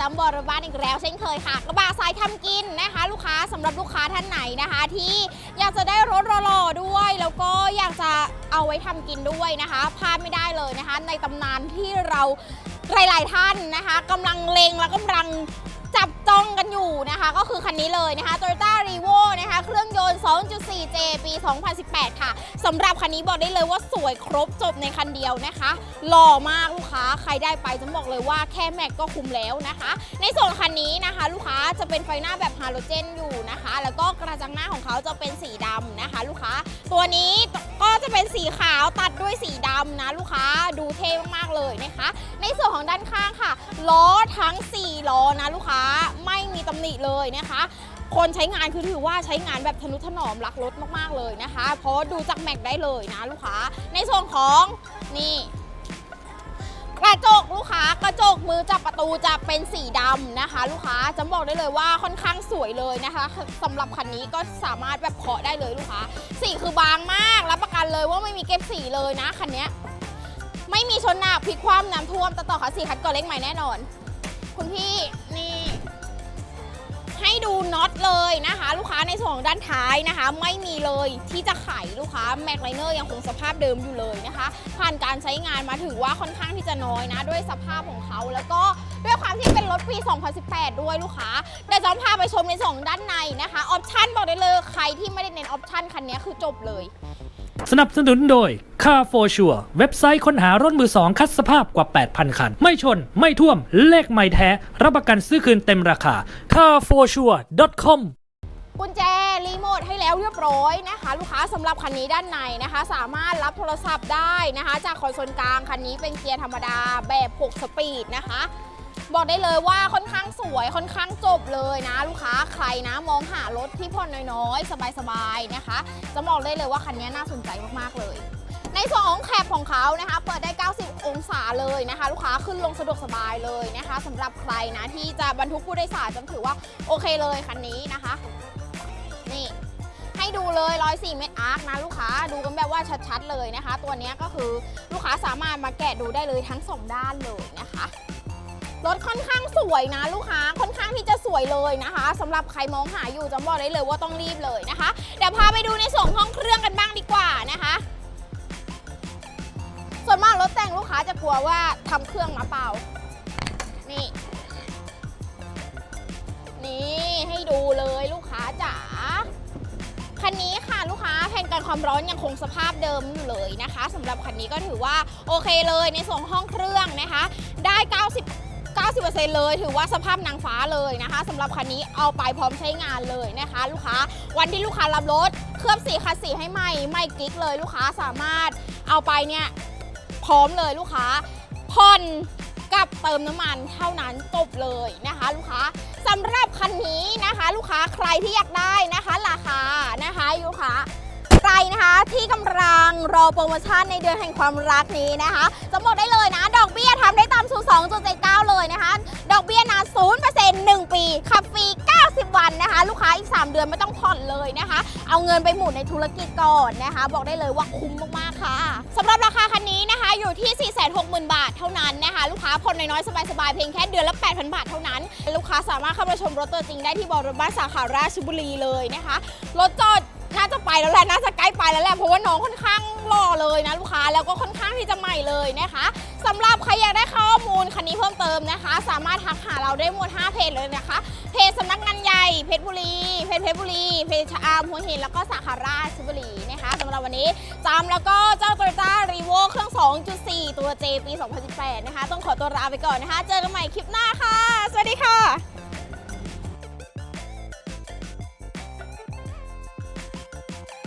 จำบอรบ้านอีกแล้วเช่นเคยค่ะ กระบะสายทำกินนะคะ ลูกค้าสำหรับลูกค้าท่านไหนนะคะ ที่อยากจะได้รถหล่อๆด้วย แล้วก็อยากจะเอาไว้ทำกินด้วยนะคะพลาดไม่ได้เลยนะคะ ในตำนานที่เราหลาย ๆ ท่านนะคะกำลังเลงและกำลังจับจ้องกันอยู่นะคะ ก็คือคันนี้เลยนะคะ Toyota 2018 ค่ะสำหรับคันนี้บอกได้เลยว่าสวยครบจบในคันเดียวนะคะหล่อมากลูกค้าใครได้ไปจะบอกเลยว่าแค่แม็กก็คุ้มแล้วนะคะ ในส่วนคันนี้นะคะ ลูกค้าจะเป็นไฟหน้าแบบฮาโลเจนอยู่นะคะ แล้วก็กระจังหน้าของเขาจะเป็นสีดำนะคะ ลูกค้า ตัวนี้ก็จะเป็นสีขาวตัดด้วยสีดำนะ ลูกค้าดูเท่มากๆเลยนะคะ ในส่วนของด้านข้างค่ะล้อทั้ง 4 ล้อนะ ลูกค้าไม่มีตำหนิเลยนะคะ คนใช้งานคือถือว่าใช้งานแบบทนุถนอมรักรถมากๆเลยนะคะ เพราะดูจากแม็กได้เลยนะลูกค้า ในส่วนของนี่กระจกลูกค้ากระจกมือจับประตูจะเป็นสีดำนะคะ ลูกค้าจะบอกได้เลยว่าค่อนข้างสวยเลยนะคะสำหรับคันนี้ก็สามารถแบบเคาะได้เลยลูกค้า สีคือบางมากรับประกันเลยว่าไม่มีเก็บสีเลยนะคันนี้ไม่มีชนหนักพลิกคว่ำน้ำท่วมต่อต่อค่ะสีคัดก่อเล็กใหม่แน่นอน คุณพี่นี่ ให้ดูน็อตเลยนะคะ ลูกค้าในส่วนของด้านท้ายนะคะ ไม่มีเลยที่จะไขลูกค้าแม็กไลเนอร์ยังคงสภาพเดิมอยู่เลยนะคะ ผ่านการใช้งานมาถือว่าค่อนข้างที่จะน้อยนะ ด้วยสภาพของเขาแล้วก็ ความที่เป็นรถปี 2018 ด้วยลูกค้าเดี๋ยวจะพาไปชมในส่วนของด้านในนะคะออปชั่นบอกได้เลยใครที่ไม่ได้เน้นออปชั่นคันนี้คือจบเลย สนับสนุนโดย Car for Sure เว็บไซต์ค้นหารถมือสองคัดสภาพกว่า 8,000 คัน ไม่ชน ไม่ท่วม เลขไม่แท้ รับประกันซื้อคืนเต็มราคา carforsure.com กุญแจรีโมทให้แล้วเรียบร้อยนะคะ ลูกค้าสำหรับคันนี้ด้านในนะคะ สามารถรับโทรศัพท์ได้นะคะ จากคอนโซลกลางคันนี้เป็นเกียร์ธรรมดาแบบ 6 สปีดนะคะ บอกได้เลยว่าค่อนข้างสวยค่อนข้างจบเลยนะ ลูกค้าใครนะ มองหารถที่ผ่อนน้อยๆ สบายๆนะคะจะบอกได้เลยว่าคันนี้น่าสนใจมากๆเลยในส่วนของแคปของเขานะคะ เปิดได้ 90 องศาเลยนะคะ ลูกค้าขึ้นลงสะดวกสบายเลยนะคะสำหรับใครนะที่จะบรรทุกผู้โดยสารจะถือว่าโอเคเลยคันนี้นะคะ นี่ ให้ดูเลย104เมตรอาร์คนะลูกค้าดูกันแบบว่าชัดๆเลยนะคะ ตัวนี้ก็คือลูกค้าสามารถมาแกะดูได้เลยทั้งสองด้านเลยนะคะ รถค่อนข้างสวยนะลูกค้าค่อนข้างที่จะสวยเลยนะคะสำหรับใครมองหาอยู่จะบอกได้เลยว่าต้องรีบเลยนะคะ เดี๋ยวพาไปดูในส่วนของห้องเครื่องกันบ้างดีกว่านะคะส่วนมากรถแต่งลูกค้าจะกลัวว่าทำเครื่องมาเปล่า นี่ นี่ให้ดูเลยลูกค้าจ๋าคันนี้ค่ะลูกค้าแผ่นกันความร้อนยังคงสภาพเดิมอยู่เลยนะคะสำหรับคันนี้ก็ถือว่าโอเคเลยในส่วนห้องเครื่องนะคะ ได้ 90 90%เลยถือว่าสภาพนางฟ้าเลยนะคะสำหรับคันนี้เอาไปพร้อมใช้งานเลยนะคะ ลูกค้าวันที่ลูกค้ารับรถเคลือบสีคัดสีให้ใหม่ไม่กิ๊กเลยลูกค้าสามารถเอาไปเนี่ยพร้อมเลยลูกค้าผ่อนกับเติมน้ำมันเท่านั้นจบเลยนะคะ ลูกค้าสำหรับคันนี้นะคะ ลูกค้าใครที่อยากได้นะคะ ราคานะคะลูกค้า นะคะที่กำลังรอโปรโมชั่นในเดือนแห่งความรักนี้นะคะจะบอกได้เลยนะ ดอกเบี้ยทำได้ตามสูตร2.79 เลยนะคะ ดอกเบี้ยนาน0% 1 ปีขับฟรี 90 วันนะคะ ลูกค้าอีก 3 เดือนไม่ต้องผ่อนเลยนะคะ เอาเงินไปหมุนในธุรกิจก่อนนะคะ บอกได้เลยว่าคุ้มมากๆค่ะสำหรับราคาคันนี้นะคะอยู่ที่ 460,000 บาทเท่านั้นนะคะลูกค้าผ่อนน้อยๆสบายๆเพียงแค่เดือนละ 8,000 บาทเท่านั้น ลูกค้าสามารถเข้ามาชมรถตัวจริงได้ที่บอริษัทบ้านสาขาราชบุรีเลยนะคะรถจอด น่าจะไปแล้วแหละน่าจะใกล้ไปแล้วแหละเพราะว่าน้องค่อนข้างหล่อเลยนะลูกค้าแล้วก็ค่อนข้างที่จะใหม่เลยนะคะสำหรับใครอยากได้ข้อมูลคันนี้เพิ่มเติมนะคะ สามารถทักหาเราได้หมด 5 เพจเลยนะคะ เพจสำนักงานใหญ่เพชรบุรี เพจเพชรบุรี เพจชะอามหัวหินแล้วก็สาขาราชบุรีนะคะสำหรับวันนี้จามแล้วก็เจ้า Toyota r e v o เครื่อง 2.4 ตัว J ปี 2018 นะคะ ต้องขอตัวลาไปก่อนนะคะ เจอกันใหม่คลิปหน้าค่ะ สวัสดีค่ะ